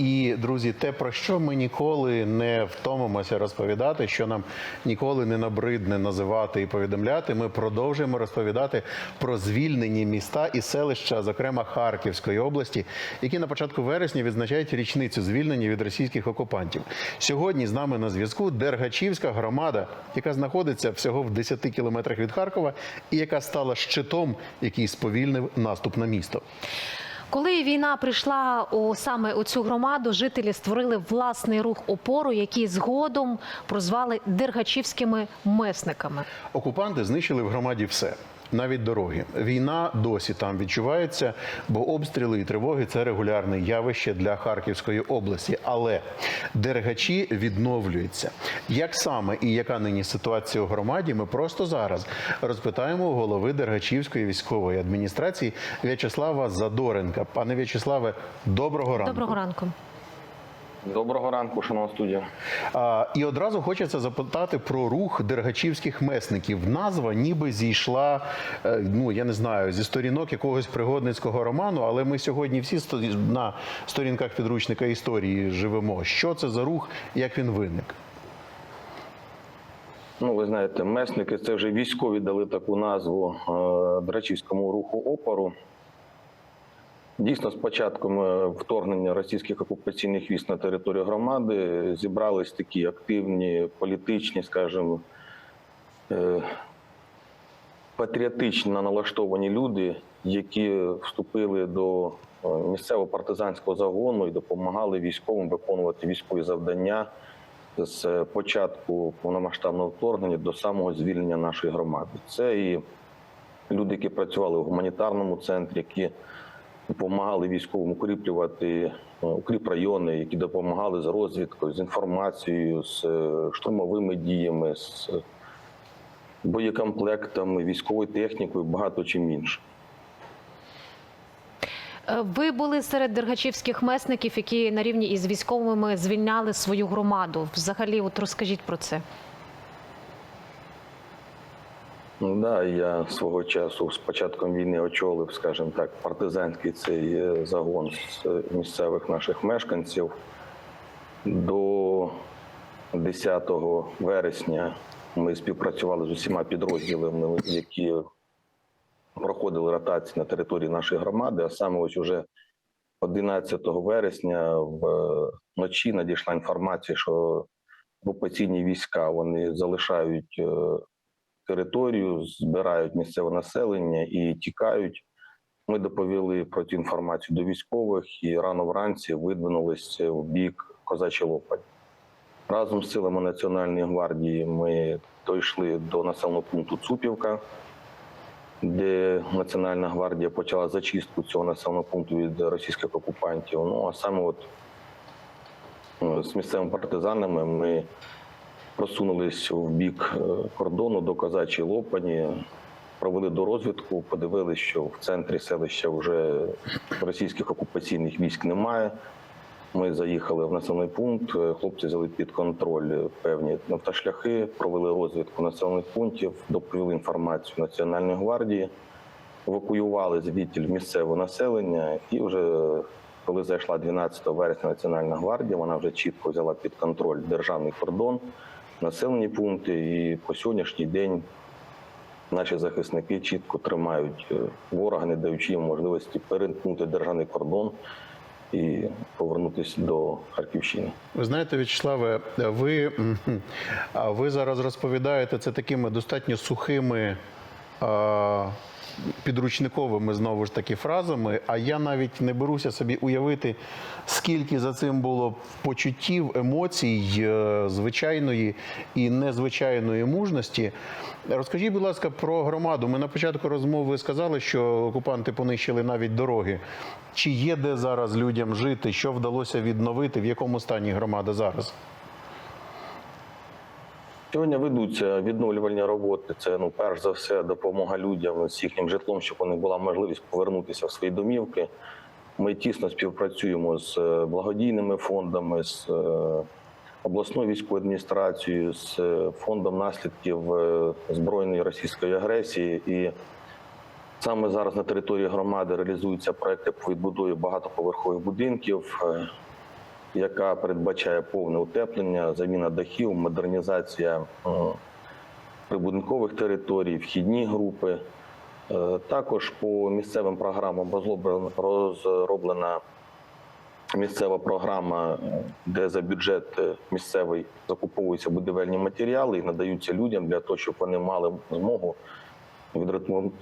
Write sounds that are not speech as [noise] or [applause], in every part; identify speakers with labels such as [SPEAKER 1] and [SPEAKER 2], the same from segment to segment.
[SPEAKER 1] І друзі, те про що ми ніколи не втомимося розповідати, що нам ніколи не набридне називати і повідомляти. Ми продовжуємо розповідати про звільнені міста і селища, зокрема Харківської області, які на початку вересня відзначають річницю звільнення від російських окупантів. Сьогодні з нами на зв'язку Дергачівська громада, яка знаходиться всього в 10 кілометрах від Харкова, і яка стала щитом, який сповільнив наступ на місто.
[SPEAKER 2] Коли війна прийшла у саме у цю громаду, жителі створили власний рух опору, який згодом прозвали дергачівськими месниками.
[SPEAKER 1] Окупанти знищили в громаді все. Навіть дороги. Війна досі там відчувається, бо обстріли і тривоги це регулярне явище для Харківської області. Але дергачі відновлюються. Як саме і яка нині ситуація у громаді? Ми просто зараз розпитаємо голови Дергачівської військової адміністрації В'ячеслава Задоренка. Пане В'ячеславе, доброго ранку.
[SPEAKER 2] Доброго ранку.
[SPEAKER 3] Доброго ранку, шановна студія.
[SPEAKER 1] А, і одразу хочеться запитати про рух дергачівських месників. Назва ніби зійшла, е, ну я не знаю, зі сторінок якогось пригодницького роману, але ми сьогодні всі на сторінках підручника історії живемо. Що це за рух, як він виник?
[SPEAKER 3] Ну, ви знаєте, месники це вже військові дали таку назву е, Драчівському руху опору. Дійсно, з початком вторгнення російських окупаційних військ на територію громади зібрались такі активні, політичні, скажімо, е, патріотично налаштовані люди, які вступили до е, місцевого партизанського загону і допомагали військовим виконувати військові завдання з початку повномасштабного вторгнення до самого звільнення нашої громади. Це і люди, які працювали в гуманітарному центрі, які допомагали військовим укріплювати е, укріпрайони, які допомагали з розвідкою, з інформацією, з е, штурмовими діями, з боєкомплектами, військовою технікою, багато чим іншим.
[SPEAKER 2] Е, Ви були серед дергачівських месників, які на рівні із військовими звільняли свою громаду. Взагалі, от розкажіть про це.
[SPEAKER 3] Ну, да, я свого часу з початком війни очолив, скажімо так, партизанський цей е, загон з е, місцевих наших мешканців. До 10 вересня ми співпрацювали з усіма підрозділами, які проходили ротації на території нашої громади. А саме ось уже 11 вересня вночі надійшла інформація, що окупаційні війська вони залишають е, територію, збирають місцеве населення і тікають. Ми доповіли про цю інформацію до військових і рано вранці видвинулися в бік Козачі Лопань. Разом з силами Національної гвардії ми дійшли до населеного пункту Цупівка, де Національна гвардія почала зачистку цього населеного пункту від російських окупантів. Ну а саме от е, з місцевими партизанами ми просунулись в бік е, кордону до Козачої Лопані, провели до розвідку, подивилися, що в центрі селища вже російських окупаційних військ немає. Ми заїхали в населений пункт. е, Хлопці взяли під контроль певні нафтошляхи, провели розвідку населених пунктів, доповіли інформацію Національної гвардії, евакуювали звідти місцеве населення. І вже коли зайшла 12 вересня Національна гвардія, вона вже чітко взяла під контроль державний кордон, населені пункти. І по сьогоднішній день наші захисники чітко тримають е, ворога, не даючи їм можливості перетнути державний кордон і повернутися до Харківщини.
[SPEAKER 1] Ви знаєте, В'ячеславе, ви, ви зараз розповідаєте це такими достатньо сухими. Підручниковими знову ж таки фразами, а я навіть не беруся собі уявити, скільки за цим було почуттів, емоцій, е, звичайної і незвичайної мужності. Розкажіть, будь ласка, про громаду. Ми на початку розмови сказали, що окупанти понищили навіть дороги. Чи є де зараз людям жити? Що вдалося відновити? В якому стані громада зараз?
[SPEAKER 3] Сьогодні ведуться відновлювальні роботи. Це ну перш за все допомога людям з їхнім житлом, щоб у них була можливість повернутися в свої домівки. Ми тісно співпрацюємо з е, благодійними фондами, з е, обласною військовою адміністрацією, з е, фондом наслідків збройної російської агресії. І саме зараз на території громади реалізуються проекти по відбудові багатоповерхових будинків. Яка передбачає повне утеплення, заміна дахів, модернізація е, прибудинкових територій, вхідні групи. Е, Також по місцевим програмам розроблена- місцева програма, е, де за бюджет місцевий закуповуються будівельні матеріали і надаються людям для того, щоб вони мали змогу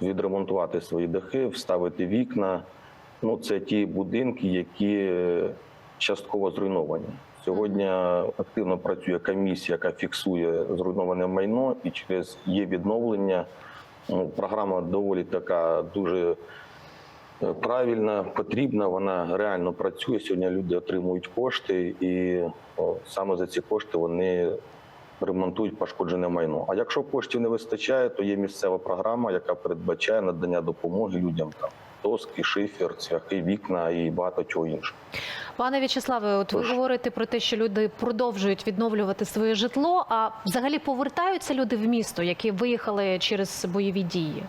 [SPEAKER 3] відремонтувати свої дахи, вставити вікна. Ну, це ті будинки, які частково зруйновані. Сьогодні активно працює комісія, яка фіксує зруйноване майно, і через є відновлення. Ну, програма доволі така дуже е, правильна, потрібна. Вона реально працює. Сьогодні люди отримують кошти, і о, саме за ці кошти вони ремонтують пошкоджене майно. А якщо коштів не вистачає, то є місцева програма, яка передбачає надання допомоги людям там доски, шифер, цвяхи, вікна і багато чого іншого.
[SPEAKER 2] Пане В'ячеславе, от ви говорите про те, що люди продовжують відновлювати своє житло. А взагалі повертаються люди в місто, які виїхали через бойові дії?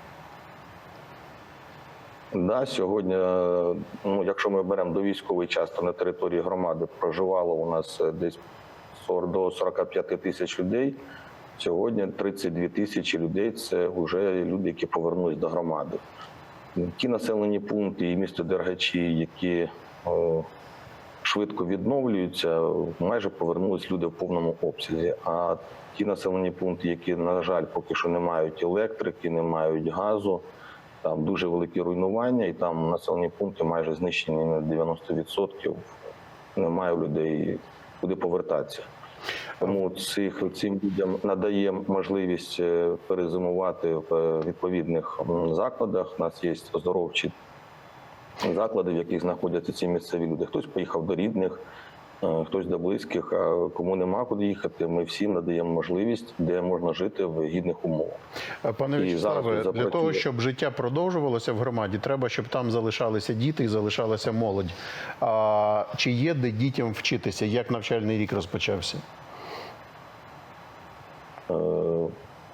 [SPEAKER 3] Да, сьогодні, ну, якщо ми беремо до військовий час, то на території громади проживало у нас е, десь 40, до 45 тисяч людей. Сьогодні 32 тисячі людей це вже люди, які повернулись до громади. Ті населені пункти і місто Дергачі, які швидко відновлюються, майже повернулись люди в повному обсязі. А ті населені пункти, які, на жаль, поки що не мають електрики, не мають газу, там дуже великі руйнування, і там населені пункти майже знищені на 90%. Немає людей куди повертатися. Тому цих цим людям надаємо можливість е, перезимувати в е, відповідних закладах. У нас є оздоровчі заклади, в яких знаходяться ці місцеві люди. Хтось поїхав до рідних, хтось до близьких. А кому нема куди їхати, ми всім надаємо можливість, де можна жити в гідних умовах.
[SPEAKER 1] Пане
[SPEAKER 3] І
[SPEAKER 1] В'ячеславе,
[SPEAKER 3] зараз
[SPEAKER 1] для того, щоб життя продовжувалося в громаді, треба, щоб там залишалися діти і залишалася молодь. А, чи є де дітям вчитися? Як навчальний рік розпочався?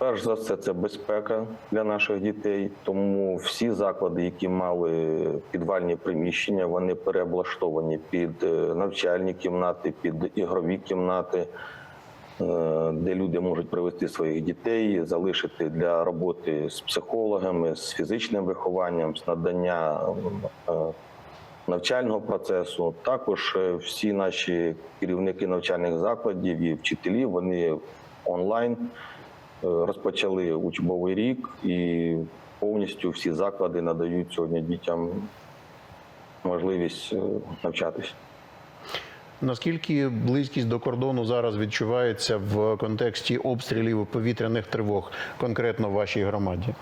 [SPEAKER 3] Перш за все, це безпека для наших дітей. Тому всі заклади, які мали підвальні приміщення, вони переоблаштовані під е, навчальні кімнати, під ігрові кімнати, е, де люди можуть привести своїх дітей, залишити для роботи з психологами, з фізичним вихованням, з надання е, навчального процесу. Також всі наші керівники навчальних закладів і вчителі вони онлайн розпочали учбовий рік і повністю всі заклади надають сьогодні дітям можливість е, навчатися.
[SPEAKER 1] Наскільки близькість до кордону зараз відчувається в контексті обстрілів повітряних тривог, конкретно в вашій громаді?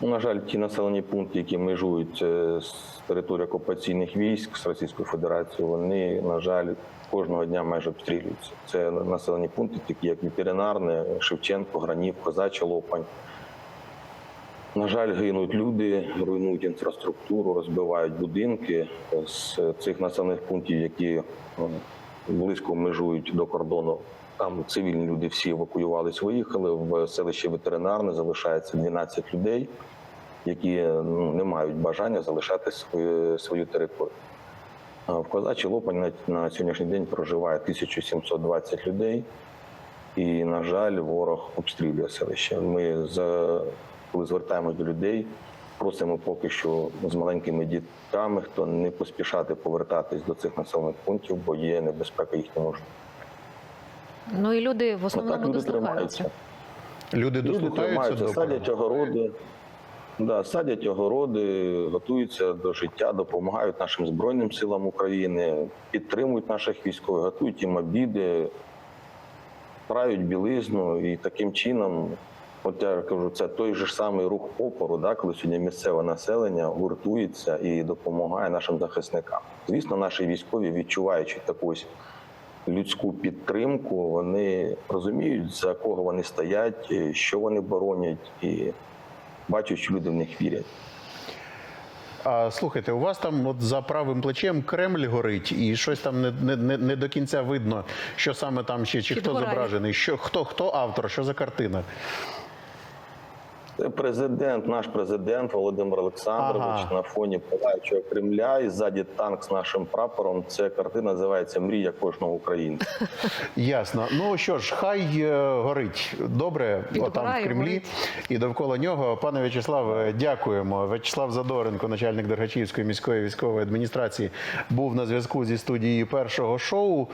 [SPEAKER 3] Ну, На жаль, ті населені пункти, які межують е, з території окупаційних військ з Російською Федерацією, вони, на жаль, кожного дня майже обстрілюються. Це населені пункти, такі як Ветеринарне, Шевченко, Гранів, Козача, Лопань. На жаль, гинуть люди, руйнують інфраструктуру, розбивають будинки з цих населених пунктів, які е, близько межують до кордону. Там цивільні люди всі евакуювались, виїхали. В селище ветеринарне залишається 12 людей, які ну, не мають бажання залишати свою, свою територію. В Козачі Лопань на, на сьогоднішній день проживає 1720 людей. І, на жаль, ворог обстрілює селище. Ми за коли звертаємось до людей, просимо поки що з маленькими дітками, хто не поспішати повертатись до цих населених пунктів, бо є небезпека їхньому життю.
[SPEAKER 2] Ну і люди в
[SPEAKER 3] Ну,
[SPEAKER 2] основному
[SPEAKER 3] так люди
[SPEAKER 2] дослухаються.
[SPEAKER 3] тримаються.
[SPEAKER 1] Люди
[SPEAKER 3] Люди
[SPEAKER 1] дослухаються
[SPEAKER 3] тримаються, садять огороди. Да, садять огороди, готуються до життя, допомагають нашим Збройним силам України, підтримують наших військових, готують їм обіди, прають білизну і таким чином, от я кажу, це той же ж самий рух опору, да, коли сьогодні місцеве населення гуртується і допомагає нашим захисникам. Звісно, наші військові, відчуваючи таку ось людську підтримку, вони розуміють, за кого вони стоять, що вони боронять, і бачать, що люди в них вірять.
[SPEAKER 1] А слухайте, у вас там от за правим плечем Кремль горить, і щось там не, не, не, не до кінця видно, що саме там ще, чи хто
[SPEAKER 2] Підгорає.
[SPEAKER 1] зображений, що хто, хто автор, що за картина.
[SPEAKER 3] Це президент, наш президент Володимир Олександрович
[SPEAKER 1] Ага.
[SPEAKER 3] на фоні палаючого Кремля і ззаді танк з нашим прапором. Ця картина називається Мрія кожного українця. [laughs]
[SPEAKER 1] Ясно. Ну що ж, хай е, горить добре отам в Кремлі
[SPEAKER 2] горить.
[SPEAKER 1] і довкола нього. Пане В'ячеслав, е, дякуємо. В'ячеслав Задоренко, начальник Дергачівської міської військової адміністрації, був на зв'язку зі студією першого шоу.